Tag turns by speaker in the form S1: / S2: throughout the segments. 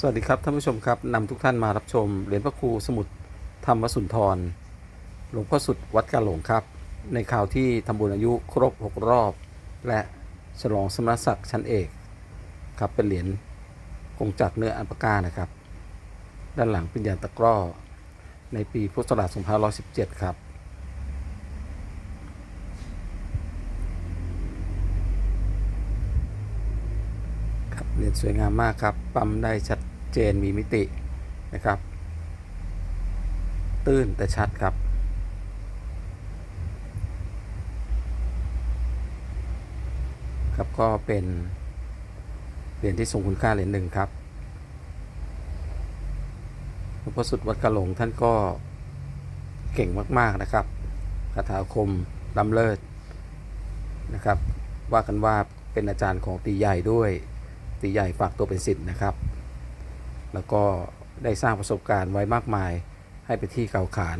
S1: สวัสดีครับท่านผู้ชมครับนำทุกท่านมารับชมเหรียญพระครูสมุดธรรมสุนทร หลวงพ่อสุดวัดกาหลงครับ ในข่าวที่ทำบุญอายุครบ 6 รอบ และฉลองสมณศักดิ์ชั้นเอกครับเป็นเหรียญกงจักเนื้ออันปากานะครับ ด้านหลังเป็นยานตะกร้อ ในปีพุทธศักราช2517 ครับเหรียญสวยงามมากครับ ปั๊มได้ชัด เจนมีมิตินะครับ ตื้นแต่ชัดครับ ครับก็เป็นเหรียญที่ทรงคุณค่าเหรียญหนึ่งครับหลวงพ่อสุดวัดกะหลงท่านก็เก่งมาก ๆ นะครับคาถาคมล้ำเลิศนะครับ ว่ากันว่าเป็นอาจารย์ของตีใหญ่ด้วย ตีใหญ่ฝากตัวเป็นสิทธ์นะครับ แล้วก็ได้สร้างประสบการณ์ไว้มากมายให้ไปที่เก่าขาน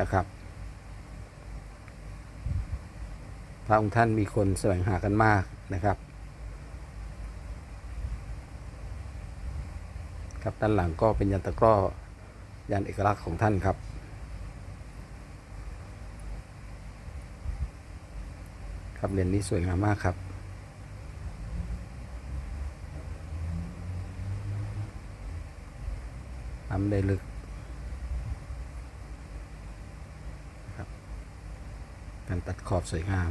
S1: นะครับ พระองค์ท่านมีคนแสวงหากันมากนะครับ ครับด้านหลังก็เป็นยันตะกร้อยันเอกลักษณ์ของท่านครับ ครับเรียญนี้สวยงามมากครับ ทำได้ลึกครับการตัดขอบสวยงาม